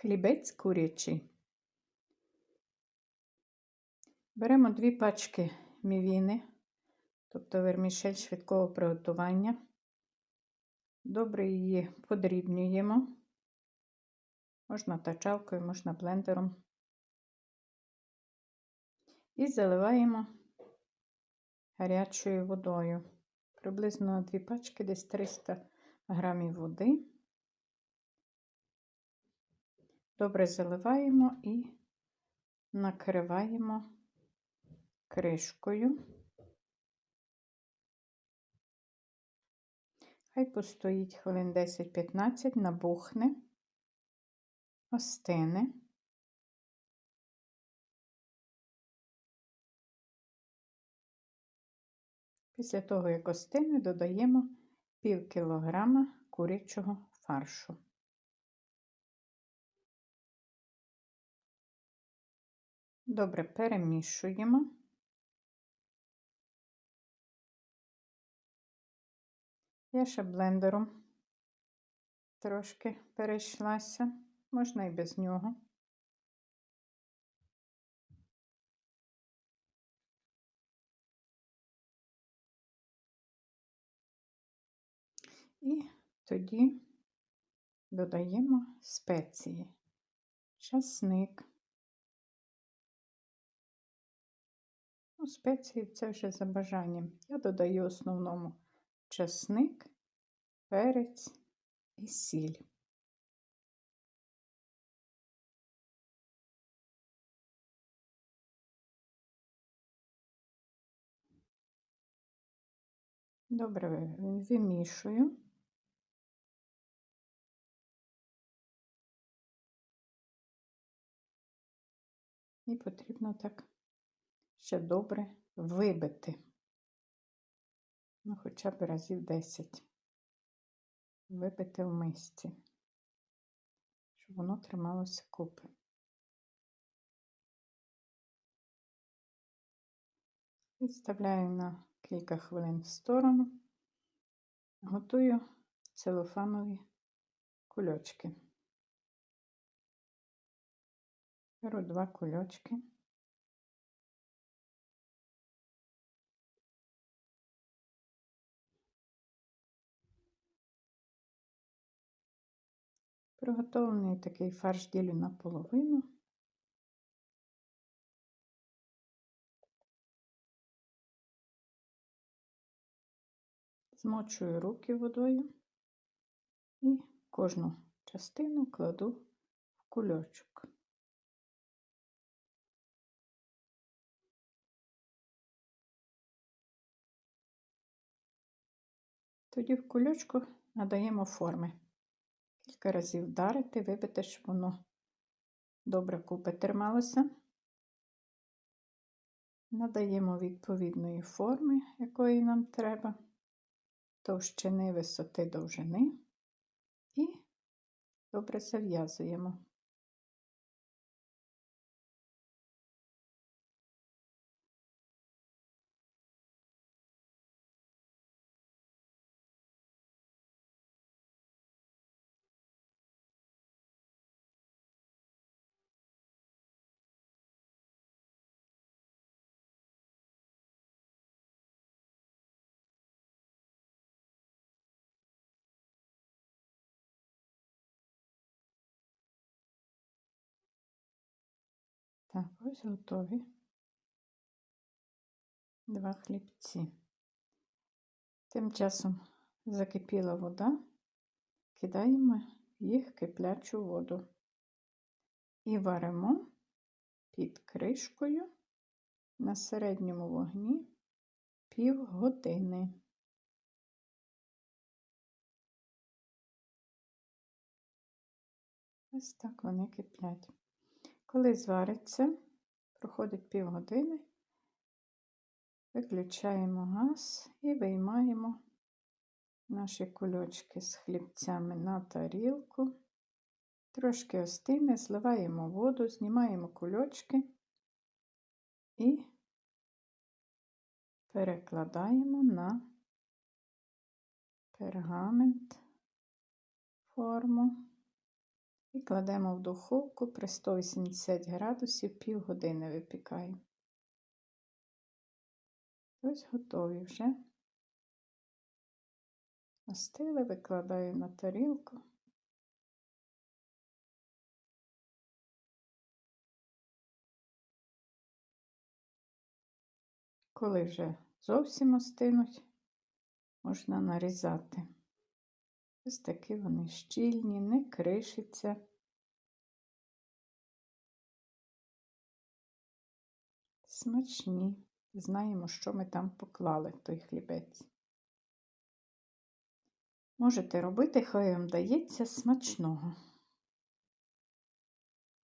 Хлібець курячий. Беремо дві пачки мівіни, тобто вермішель швидкого приготування. Добре її подрібнюємо. Можна тачалкою, можна блендером. І заливаємо гарячою водою. Приблизно дві пачки, десь 300 грамів води. Добре заливаємо і накриваємо кришкою. Хай постоїть хвилин 10-15, набухне, остине. Після того, як остине, додаємо пів кілограма курячого фаршу. Добре перемішуємо. Я ще блендером трошки перейшлася, можна і без нього. І тоді додаємо спеції, часник. Ну, спеції це вже за бажанням. Я додаю основному часник, перець і сіль. Добре вимішую. І потрібно так ще добре вибити, ну, хоча б разів 10, вибити в мисці, щоб воно трималося купи. Відставляю на кілька хвилин в сторону, готую целофанові кульочки. Беру два кульочки. Приготовлений такий фарш ділю на половину. Змочую руки водою і кожну частину кладу в кульочок. Тоді в кульочку надаємо форми. Кілька разів вдарити, вибити, щоб воно добре купи трималося. Надаємо відповідної форми, якої нам треба, товщини, висоти, довжини і добре зав'язуємо. Так, ось готові два хлібці. Тим часом закипіла вода, кидаємо їх в киплячу воду і варимо під кришкою на середньому вогні півгодини. Ось так вони киплять. Коли звариться, проходить півгодини, виключаємо газ і виймаємо наші кульочки з хлібцями на тарілку, трошки остине, зливаємо воду, знімаємо кульочки і перекладаємо на пергамент форму І кладемо в духовку при 180 градусів півгодини випікаємо. Ось готові вже. Остили, викладаю на тарілку. Коли вже зовсім остинуть, можна нарізати. Ось такі вони щільні, не кришиться. Смачні. Знаємо, що ми там поклали той хлібець. Можете робити, хай вам дається смачного.